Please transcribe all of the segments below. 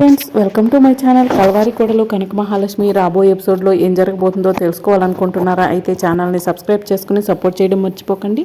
Friends welcome to my channel Kalavari Kodalu Kanaka Mahalakshmi రాబోయే ఎపిసోడ్లో ఏం జరగబోతుందో తెలుసుకోవాలనుకుంటున్నారా? అయితే ఛానల్ని సబ్స్క్రైబ్ చేసుకుని సపోర్ట్ చేయడం మర్చిపోకండి.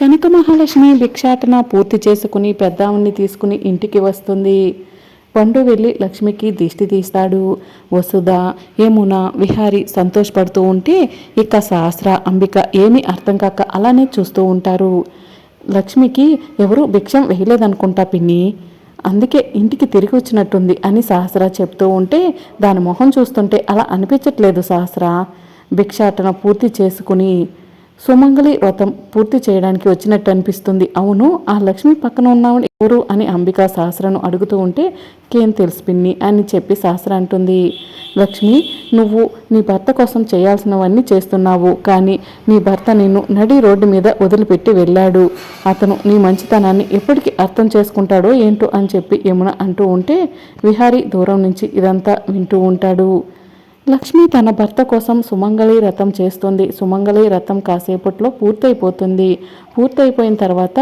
కనక మహాలక్ష్మి భిక్షాటన పూర్తి చేసుకుని పెద్దావుని తీసుకుని ఇంటికి వస్తుంది. పండు వెళ్ళి లక్ష్మికి దిష్టి తీస్తాడు. వసుధ యమున విహారి సంతోషపడుతూ ఉంటే ఇక సహస్ర అంబిక ఏమీ అర్థం కాక అలానే చూస్తూ ఉంటారు. లక్ష్మికి ఎవరు భిక్షం వేయలేదనుకుంటా పిన్ని? అందుకే ఇంటికి తిరిగి వచ్చినట్టుంది అని సహస్ర చెప్తూ ఉంటే దాని మొహం చూస్తుంటే అలా అనిపించట్లేదు సహస్ర. భిక్షాటన పూర్తి చేసుకుని సుమంగళి వ్రతం పూర్తి చేయడానికి వచ్చినట్టు అనిపిస్తుంది. అవును ఆ లక్ష్మి పక్కన ఉన్నవాడు ఎవరు అని అంబిక సహస్రను అడుగుతూ ఉంటే కేం తెలుసు పిన్ని అని చెప్పి సహస్ర అంటుంది. లక్ష్మి నువ్వు నీ భర్త కోసం చేయాల్సినవన్నీ చేస్తున్నావు కానీ నీ భర్త నిన్ను నడి రోడ్డు మీద వదిలిపెట్టి వెళ్ళాడు. అతను నీ మంచితనాన్ని ఎప్పటికీ అర్థం చేసుకుంటాడో ఏంటో అని చెప్పి యమున అంటూ ఉంటే విహారీ దూరం నుంచి ఇదంతా వింటూ ఉంటాడు. లక్ష్మి తన భర్త కోసం సుమంగళి రథం చేస్తుంది. సుమంగళి రథం కాసేపట్లో పూర్తయిపోతుంది. పూర్తయిపోయిన తర్వాత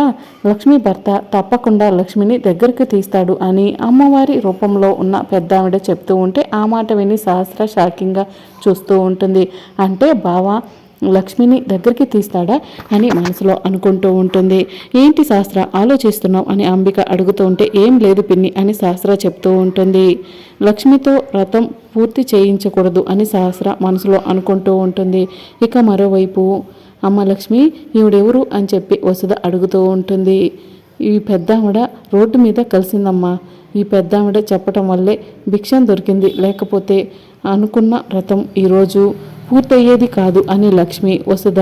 లక్ష్మి భర్త తప్పకుండా లక్ష్మిని దగ్గరికి తీస్తాడు అని అమ్మవారి రూపంలో ఉన్న పెద్దావిడ చెప్తూ ఉంటే ఆ మాట విని సహస్ర షాకింగ్గా చూస్తూ ఉంటుంది. అంటే బావా లక్ష్మిని దగ్గరికి తీస్తాడా అని మనసులో అనుకుంటూ ఉంటుంది. ఏంటి శాస్త్ర ఆలోచిస్తున్నావు అని అంబిక అడుగుతూ ఉంటే ఏం లేదు పిన్ని అని శాస్త్ర చెప్తూ ఉంటుంది. లక్ష్మితో రథం పూర్తి చేయించకూడదు అని సహస్ర మనసులో అనుకుంటూ ఉంటుంది. ఇక మరోవైపు అమ్మ లక్ష్మి ఈవిడెవరు అని చెప్పి వసుధ అడుగుతూ ఉంటుంది. ఈ పెద్దావిడ రోడ్డు మీద కలిసిందమ్మా. ఈ పెద్దావిడ చెప్పటం వల్లే భిక్షం దొరికింది. లేకపోతే అనుకున్న రథం ఈరోజు పూర్తయ్యేది కాదు అని లక్ష్మి వసుధ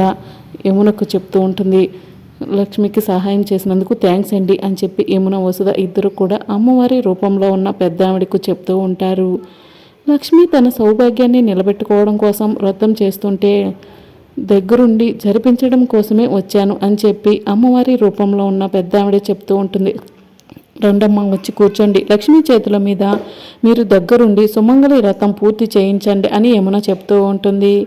యమునకు చెప్తూ ఉంటుంది. లక్ష్మికి సహాయం చేసినందుకు థ్యాంక్స్ అండి అని చెప్పి యమున వసుధ ఇద్దరు కూడా అమ్మవారి రూపంలో ఉన్న పెద్ద ఆవిడకు చెప్తూ ఉంటారు. లక్ష్మి తన సౌభాగ్యాన్ని నిలబెట్టుకోవడం కోసం వ్రతం చేస్తుంటే దగ్గరుండి జరిపించడం కోసమే వచ్చాను అని చెప్పి అమ్మవారి రూపంలో ఉన్న పెద్దావిడ చెప్తూ ఉంటుంది. రెండమ్మ వచ్చి కూర్చోండి. లక్ష్మీ చేతుల మీద మీరు దగ్గరుండి సుమంగళి రథం పూర్తి చేయించండి అని యమున చెప్తూ ఉంటుంది.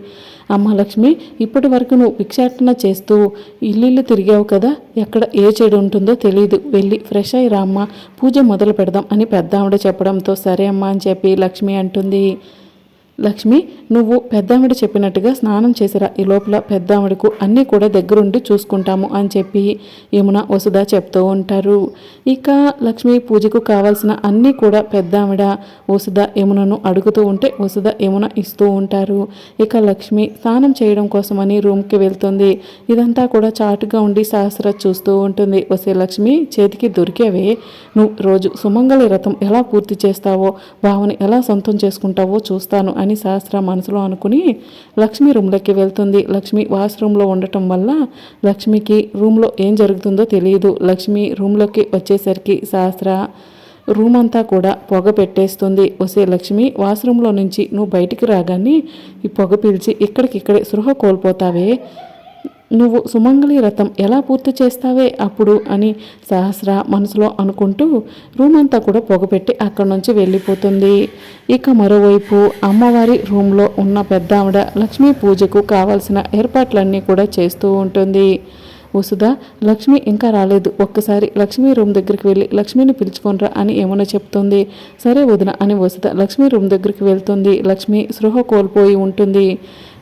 అమ్మ లక్ష్మి ఇప్పటి వరకు నువ్వు భిక్షాటన చేస్తూ ఇల్లు తిరిగావు కదా? ఎక్కడ ఏ చెడు ఉంటుందో తెలియదు వెళ్ళి ఫ్రెష్ అయ్యి రామ్మ. పూజ మొదలు పెడదాం అని పెద్ద ఆవిడ చెప్పడంతో సరే అమ్మ అని చెప్పి లక్ష్మి అంటుంది. లక్ష్మి నువ్వు పెద్దావిడ చెప్పినట్టుగా స్నానం చేసిరా. ఈ లోపల పెద్దావిడకు అన్నీ కూడా దగ్గరుండి చూసుకుంటాము అని చెప్పి యమున వసుధ చెప్తూ ఉంటారు. ఇక లక్ష్మి పూజకు కావాల్సిన అన్నీ కూడా పెద్దావిడ వసుధ యమునను అడుగుతూ ఉంటే వసుధ యమున ఇస్తూ ఉంటారు. ఇక లక్ష్మి స్నానం చేయడం కోసమని రూమ్కి వెళ్తుంది. ఇదంతా కూడా చాటుగా ఉండి సహస్ర చూస్తూ ఉంటుంది. వసే లక్ష్మి చేతికి దొరికేవే. నువ్వు రోజు సుమంగళి రథం ఎలా పూర్తి చేస్తావో భావని ఎలా సొంతం చేసుకుంటావో చూస్తాను అని సహస్ర మనసులో అనుకుని లక్ష్మి రూమ్లోకి వెళ్తుంది. లక్ష్మి వాష్రూమ్లో ఉండటం వల్ల లక్ష్మికి రూమ్లో ఏం జరుగుతుందో తెలియదు. లక్ష్మి రూమ్లోకి వచ్చేసరికి సహస్ర రూమ్ అంతా కూడా పొగ పెట్టేస్తుంది. వసే లక్ష్మి వాష్రూమ్లో నుంచి నువ్వు బయటికి రాగానే ఈ పొగ పీల్చి ఇక్కడికిక్కడే సృహ కోల్పోతావే. నువ్వు సుమంగళి రథం ఎలా పూర్తి చేస్తావే అప్పుడు అని సహస్ర మనసులో అనుకుంటూ రూమ్ అంతా కూడా పొగపెట్టి అక్కడి నుంచి వెళ్ళిపోతుంది. ఇక మరోవైపు అమ్మవారి రూమ్లో ఉన్న పెద్ద ఆవిడ లక్ష్మీ పూజకు కావాల్సిన ఏర్పాట్లన్నీ కూడా చేస్తూ ఉంటుంది. వసుధ లక్ష్మి ఇంకా రాలేదు. ఒక్కసారి లక్ష్మీ రూమ్ దగ్గరికి వెళ్ళి లక్ష్మిని పిలుచుకొనిరా అని ఏమైనా చెప్తుంది. సరే వదిన అని వసుధ లక్ష్మీ రూమ్ దగ్గరికి వెళ్తుంది. లక్ష్మి సృహ కోల్పోయి ఉంటుంది.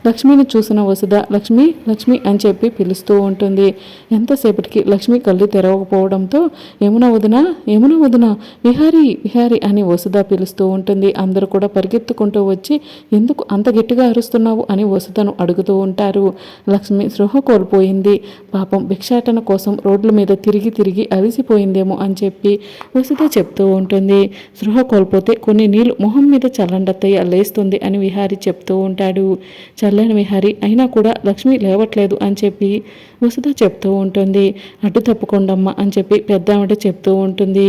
లక్ష్మిని చూసిన వసుధ లక్ష్మి లక్ష్మి అని చెప్పి పిలుస్తూ ఉంటుంది. ఎంతసేపటికి లక్ష్మి కళ్ళు తెరవకపోవడంతో యమున వదిన యమున వదిన విహారి విహారి అని వసుధ పిలుస్తూ ఉంటుంది. అందరూ కూడా పరిగెత్తుకుంటూ వచ్చి ఎందుకు అంత గట్టిగా అరుస్తున్నావు? అని వసుధను అడుగుతూ ఉంటారు. లక్ష్మి సృహ కోల్పోయింది. పాపం భిక్షాటన కోసం రోడ్ల మీద తిరిగి తిరిగి అలసిపోయిందేమో అని చెప్పి వసుధ చెప్తూ ఉంటుంది. సృహ కోల్పోతే కొన్ని నీళ్ళు మొహం మీద చల్లండత్తయ్య లేస్తుంది అని విహారి చెప్తూ ఉంటాడు. చల్లని విహారి అయినా కూడా లక్ష్మి లేవట్లేదు అని చెప్పి వసుధ చెప్తూ ఉంటుంది. అడ్డు తప్పుకోండమ్మా అని చెప్పి పెద్దావిడ చెప్తూ ఉంటుంది.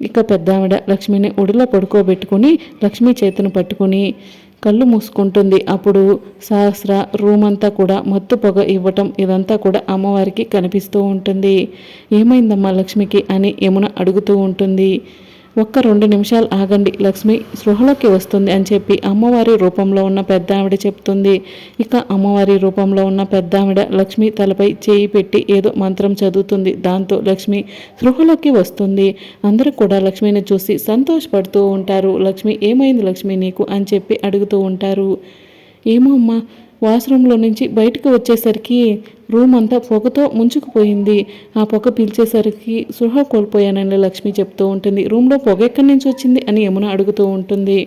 ఇక పెద్ద ఆవిడ లక్ష్మిని ఒడిలో పడుకోబెట్టుకుని లక్ష్మి చేతిని పట్టుకుని కళ్ళు మూసుకుంటుంది. అప్పుడు సహస్ర రూమ్ అంతా కూడా మత్తు పొగ ఇవ్వటం ఇదంతా కూడా అమ్మవారికి కనిపిస్తూ ఉంటుంది. ఏమైందమ్మా లక్ష్మికి అని యమున అడుగుతూ ఉంటుంది. ఒక్క రెండు నిమిషాలు ఆగండి లక్ష్మి స్పృహలోకి వస్తుంది అని చెప్పి అమ్మవారి రూపంలో ఉన్న పెద్ద ఆవిడ చెప్తుంది. ఇక అమ్మవారి రూపంలో ఉన్న పెద్ద ఆవిడ లక్ష్మి తలపై చేయి పెట్టి ఏదో మంత్రం చదువుతుంది. దాంతో లక్ష్మి సృహలోకి వస్తుంది. అందరూ కూడా లక్ష్మిని చూసి సంతోషపడుతూ ఉంటారు. లక్ష్మి ఏమైంది లక్ష్మి నీకు? అని చెప్పి అడుగుతూ ఉంటారు. ఏమో అమ్మా వాష్రూమ్లో నుంచి బయటకు వచ్చేసరికి రూమ్ అంతా పొగతో ముంచుకుపోయింది. ఆ పొగ పీల్చేసరికి సృహ కోల్పోయానని లక్ష్మి చెప్తూ ఉంటుంది. రూమ్లో పొగ ఎక్కడి నుంచి వచ్చింది అని యమున అడుగుతూ ఉంటుంది.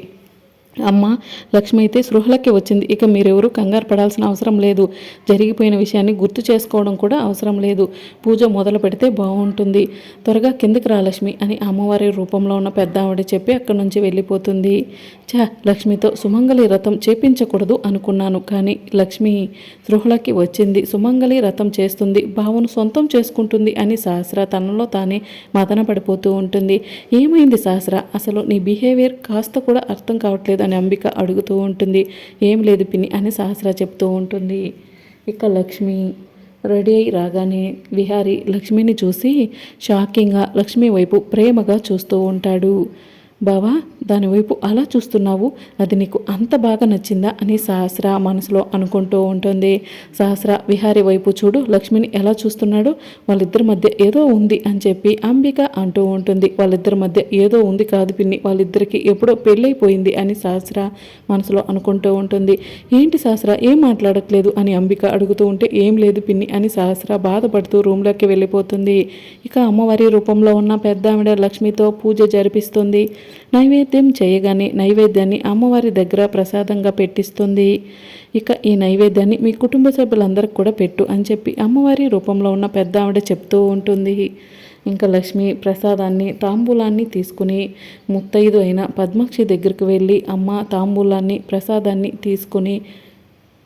అమ్మ లక్ష్మి అయితే సృహలకి వచ్చింది. ఇక మీరెవరూ కంగారు పడాల్సిన అవసరం లేదు. జరిగిపోయిన విషయాన్ని గుర్తు చేసుకోవడం కూడా అవసరం లేదు. పూజ మొదలు పెడితే బాగుంటుంది. త్వరగా కిందకి రా లక్ష్మి అని అమ్మవారి రూపంలో ఉన్న పెద్ద ఆవిడ చెప్పి అక్కడి నుంచి వెళ్ళిపోతుంది. చా లక్ష్మితో సుమంగళి రథం చేపించకూడదు అనుకున్నాను కానీ లక్ష్మి సృహలకి వచ్చింది. సుమంగళి రథం చేస్తుంది. భావను సొంతం చేసుకుంటుంది అని సహస్ర తనలో తానే మదన పడిపోతూ ఉంటుంది. ఏమైంది సహస్ర? అసలు నీ బిహేవియర్ కాస్త కూడా అర్థం కావట్లేదు? అని అంబిక అడుగుతూ ఉంటుంది. ఏం లేదు పిన్ని అని సహస్ర చెప్తూ ఉంటుంది. ఇక లక్ష్మి రెడీ అయి రాగానే విహారి లక్ష్మిని చూసి షాకింగ్గా లక్ష్మి వైపు ప్రేమగా చూస్తూ ఉంటాడు. బావా దానివైపు అలా చూస్తున్నావు. అది నీకు అంత బాగా నచ్చిందా అని సహస్ర మనసులో అనుకుంటూ ఉంటుంది. సహస్ర విహారి వైపు చూడు లక్ష్మిని ఎలా చూస్తున్నాడు? వాళ్ళిద్దరి మధ్య ఏదో ఉంది అని చెప్పి అంబిక అంటూ ఉంటుంది. వాళ్ళిద్దరి మధ్య ఏదో ఉంది కాదు పిన్ని వాళ్ళిద్దరికి ఎప్పుడో పెళ్ళైపోయింది అని సహస్ర మనసులో అనుకుంటూ ఉంటుంది. ఏంటి సహస్ర ఏం మాట్లాడట్లేదు అని అంబిక అడుగుతూ ఉంటే ఏం లేదు పిన్ని అని సహస్ర బాధపడుతూ రూమ్లోకి వెళ్ళిపోతుంది. ఇక అమ్మవారి రూపంలో ఉన్న పెద్ద ఆవిడ లక్ష్మితో పూజ జరిపిస్తుంది. నైవేద్యం చేయగానే నైవేద్యాన్ని అమ్మవారి దగ్గర ప్రసాదంగా పెట్టిస్తుంది. ఇక ఈ నైవేద్యాన్ని మీ కుటుంబ సభ్యులందరికి కూడా పెట్టు అని చెప్పి అమ్మవారి రూపంలో ఉన్న పెద్ద ఆవిడ చెప్తూ ఉంటుంది. ఇంకా లక్ష్మి ప్రసాదాన్ని తాంబూలాన్ని తీసుకుని ముత్తైదు అయిన పద్మాక్షి దగ్గరికి వెళ్ళి అమ్మ తాంబూలాన్ని ప్రసాదాన్ని తీసుకుని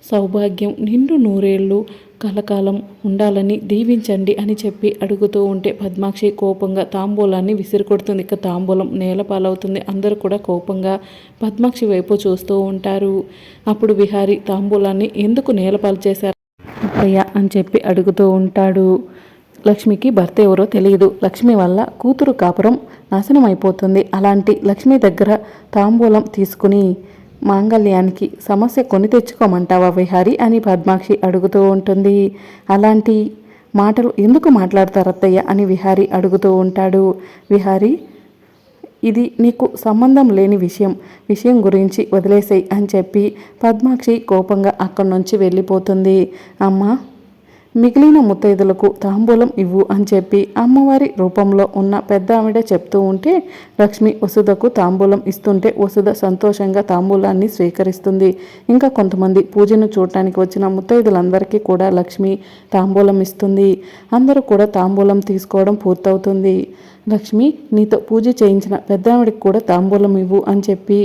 సౌభాగ్యం నిండు నూరేళ్ళు కలకాలం ఉండాలని దీవించండి అని చెప్పి అడుగుతూ ఉంటే పద్మాక్షి కోపంగా తాంబూలాన్ని విసిరికొడుతుంది. ఇక తాంబూలం నేల పాలవుతుంది. అందరూ కూడా కోపంగా పద్మాక్షి వైపు చూస్తూ ఉంటారు. అప్పుడు విహారి తాంబూలాన్ని ఎందుకు నేలపాలు చేశారు అప్పయ్య అని చెప్పి అడుగుతూ ఉంటాడు. లక్ష్మికి భర్త ఎవరో తెలియదు లక్ష్మి వల్ల కూతురు కాపురం నాశనం అయిపోతుంది అలాంటి లక్ష్మి దగ్గర తాంబూలం తీసుకుని మాంగళ్యానికి సమస్య కొని తెచ్చుకోమంటావా విహారి అని పద్మాక్షి అడుగుతూ ఉంటుంది. అలాంటి మాటలు ఎందుకు మాట్లాడతారు అత్తయ్య అని విహారి అడుగుతూ ఉంటాడు. విహారి ఇది నీకు సంబంధం లేని విషయం. విషయం గురించి వదిలేసేయి అని చెప్పి పద్మాక్షి కోపంగా అక్కడి నుంచి వెళ్ళిపోతుంది. అమ్మ మిగిలిన ముత్తైదులకు తాంబూలం ఇవ్వు అని చెప్పి అమ్మవారి రూపంలో ఉన్న పెద్ద ఆవిడ చెప్తూ ఉంటే లక్ష్మి వసుధకు తాంబూలం ఇస్తుంటే వసుధ సంతోషంగా తాంబూలాన్ని స్వీకరిస్తుంది. ఇంకా కొంతమంది పూజను చూడటానికి వచ్చిన ముత్తైదులందరికీ కూడా లక్ష్మి తాంబూలం ఇస్తుంది. అందరూ కూడా తాంబూలం తీసుకోవడం పూర్తవుతుంది. లక్ష్మి నీతో పూజ చేయించిన పెద్దావిడికి కూడా తాంబూలం ఇవ్వు అని చెప్పి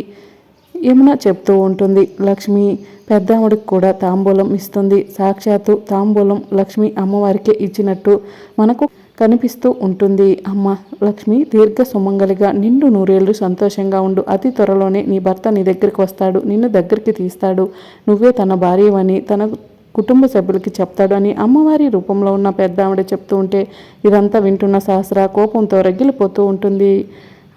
యమున చెప్తూ ఉంటుంది లక్ష్మి పెద్దాముడికి కూడా తాంబూలం ఇస్తుంది. సాక్షాత్తు తాంబూలం లక్ష్మి అమ్మవారికే ఇచ్చినట్టు మనకు కనిపిస్తూ ఉంటుంది. అమ్మ లక్ష్మి దీర్ఘ సుమంగలిగా నిండు నూరేళ్ళు సంతోషంగా ఉండు. అతి త్వరలోనే నీ భర్త నీ దగ్గరికి వస్తాడు. నిన్ను దగ్గరికి తీస్తాడు. నువ్వే తన భార్యవని తన కుటుంబ సభ్యులకి చెప్తాడు అని అమ్మవారి రూపంలో ఉన్న పెద్దావిడ చెప్తూ ఉంటే ఇదంతా వింటున్న సహస్ర కోపంతో రగిలిపోతూ ఉంటుంది.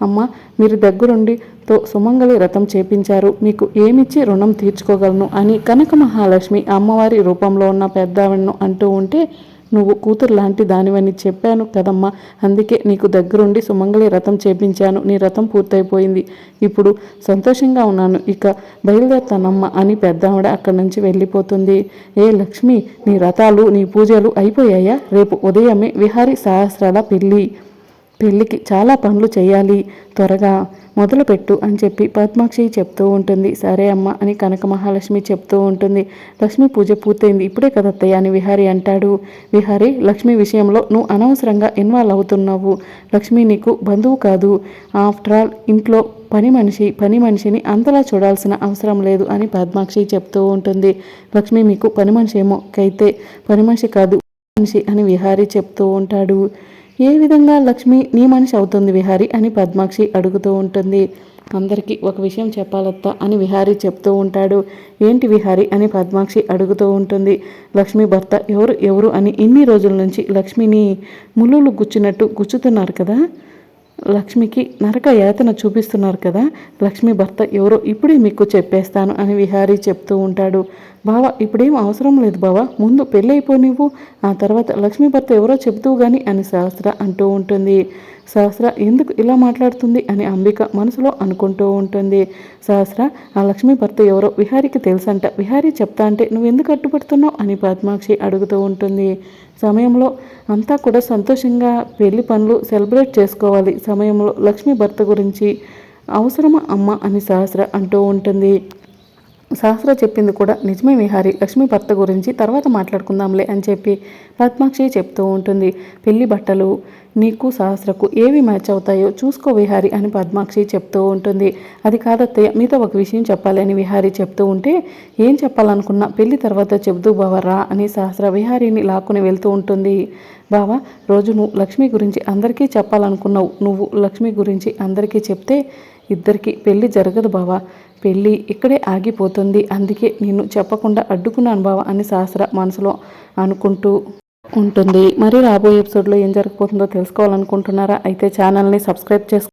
అమ్మ మీరు దగ్గరుండి తో సుమంగళి రథం చేపించారు. మీకు ఏమిచ్చి రుణం తీర్చుకోగలను అని కనక మహాలక్ష్మి అమ్మవారి రూపంలో ఉన్న పెద్దావిడను అంటూ ఉంటే నువ్వు కూతురు లాంటి దానివని చెప్పాను కదమ్మా. అందుకే నీకు దగ్గరుండి సుమంగళి రథం చేపించాను. నీ రథం పూర్తయిపోయింది. ఇప్పుడు సంతోషంగా ఉన్నాను. ఇక బయలుదేరుతానమ్మా అని పెద్దావిడ అక్కడి నుంచి వెళ్ళిపోతుంది. ఏ లక్ష్మి నీ రథాలు నీ పూజలు అయిపోయాయా? రేపు ఉదయమే విహారీ సహస్రాల పెళ్ళి. పెళ్ళికి చాలా పనులు చేయాలి త్వరగా మొదలుపెట్టు అని చెప్పి పద్మాక్షి చెప్తూ ఉంటుంది. సరే అమ్మ అని కనక మహాలక్ష్మి చెప్తూ ఉంటుంది. లక్ష్మి పూజ పూర్తయింది. ఇప్పుడే కదత్తయ్య అని విహారి అంటాడు. విహారి లక్ష్మి విషయంలో నువ్వు అనవసరంగా ఇన్వాల్వ్ అవుతున్నావు. లక్ష్మి నీకు బంధువు కాదు. ఆఫ్టర్ ఆల్ ఇంట్లో పని మనిషి పని మనిషిని అంతలా చూడాల్సిన అవసరం లేదు అని పద్మాక్షి చెప్తూ ఉంటుంది. లక్ష్మి మీకు పని మనిషి ఏమో కైతే పని మనిషి కాదు మనిషి అని విహారి చెప్తూ ఉంటాడు. ఏ విధంగా లక్ష్మి నీ మనిషి అవుతుంది విహారి అని పద్మాక్షి అడుగుతూ ఉంటుంది. అందరికీ ఒక విషయం చెప్పాలత్తా అని విహారి చెప్తూ ఉంటాడు. ఏంటి విహారి అని పద్మాక్షి అడుగుతూ ఉంటుంది. లక్ష్మి భర్త ఎవరు ఎవరు అని ఇన్ని రోజుల నుంచి లక్ష్మిని ముళ్ళులు గుచ్చినట్టు గుచ్చుతున్నారు కదా? లక్ష్మికి నరక యాతన చూపిస్తున్నారు కదా. లక్ష్మి భర్త ఎవరో ఇప్పుడే మీకు చెప్పేస్తాను అని విహారీ చెప్తూ ఉంటాడు. బావ ఇప్పుడేం అవసరం లేదు బావ. ముందు పెళ్ళి నువ్వు. ఆ తర్వాత లక్ష్మి భర్త ఎవరో చెబుతూ గాని అని సహస్ర అంటూ ఉంటుంది. సహస్ర ఎందుకు ఇలా మాట్లాడుతుంది అని అంబిక మనసులో అనుకుంటూ ఉంటుంది. సహస్ర ఆ లక్ష్మి భర్త ఎవరో విహారికి తెలుసంట. విహారీ చెప్తా అంటే నువ్వు ఎందుకు అడ్డుపడుతున్నావు అని పద్మాక్షి అడుగుతూ ఉంటుంది. సమయంలో అంతా కూడా సంతోషంగా పెళ్ళి పనులు సెలబ్రేట్ చేసుకోవాలి. సమయంలో లక్ష్మి భర్త గురించి అవసరమా అమ్మ అని సహస్ర అంటూ ఉంటుంది. సహస్ర చెప్పింది కూడా నిజమే విహారి. లక్ష్మి భర్త గురించి తర్వాత మాట్లాడుకుందాంలే అని చెప్పి పద్మాక్షి చెప్తూ ఉంటుంది. పెళ్ళి బట్టలు నీకు సహస్రకు ఏవి మ్యాచ్ అవుతాయో చూసుకో విహారి అని పద్మాక్షి చెప్తూ ఉంటుంది. అది కాదత్తయ్య మీతో ఒక విషయం చెప్పాలి అని విహారి చెప్తూ ఉంటే ఏం చెప్పాలనుకున్నా పెళ్ళి తర్వాత చెబుతూ బావరా అని సహస్ర విహారిని లాక్కుని వెళ్తూ ఉంటుంది. బావా రోజు నువ్వు లక్ష్మి గురించి అందరికీ చెప్పాలనుకున్నావు. నువ్వు లక్ష్మి గురించి అందరికీ చెప్తే ఇద్దరికి పెళ్ళి జరగదు బావా. పెళ్ళి ఇక్కడే ఆగిపోతుంది. అందుకే నేను చెప్పకుండా అడ్డుకున్నాను బావ అని సహస్ర మనసులో అనుకుంటూ ఉంటుంది. మరి రాబోయే ఎపిసోడ్లో ఏం జరగబోతుందో తెలుసుకోవాలనుకుంటున్నారా? అయితే ఛానల్ని సబ్స్క్రైబ్ చేసుకో